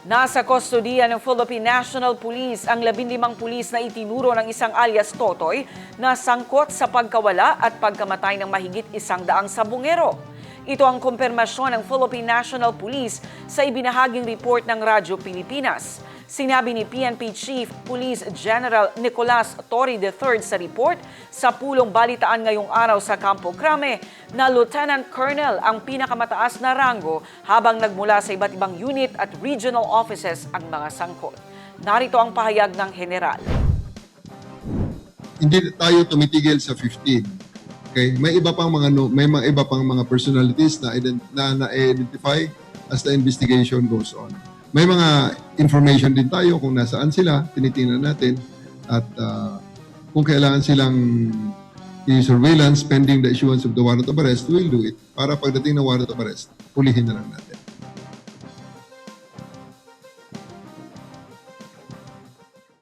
Nasa kustodiya ng Philippine National Police ang 15 pulis na itinuro ng isang alias Totoy na sangkot sa pagkawala at pagkamatay ng mahigit isang daang sabungero. Ito ang kumpirmasyon ng Philippine National Police sa ibinahaging report ng Radyo Pilipinas. Sinabi ni PNP Chief Police General Nicolas Torre III sa report sa pulong balitaan ngayong araw sa Campo Crame na Lieutenant Colonel ang pinakamataas na rango habang nagmula sa iba't ibang unit at regional offices ang mga sangkot. Narito ang pahayag ng General. hindi tayo tumitigil sa 15. Okay? May iba pang mga no, may mga iba pang mga personalities na ident- na na-identify as the investigation goes on. May mga information din tayo kung nasaan sila, tinitingnan natin at ah, kung kailangan silang i-surveillance pending the issuance of the warrant of arrest, we'll do it. Para pagdating ng warrant of arrest, hulihin na lang natin.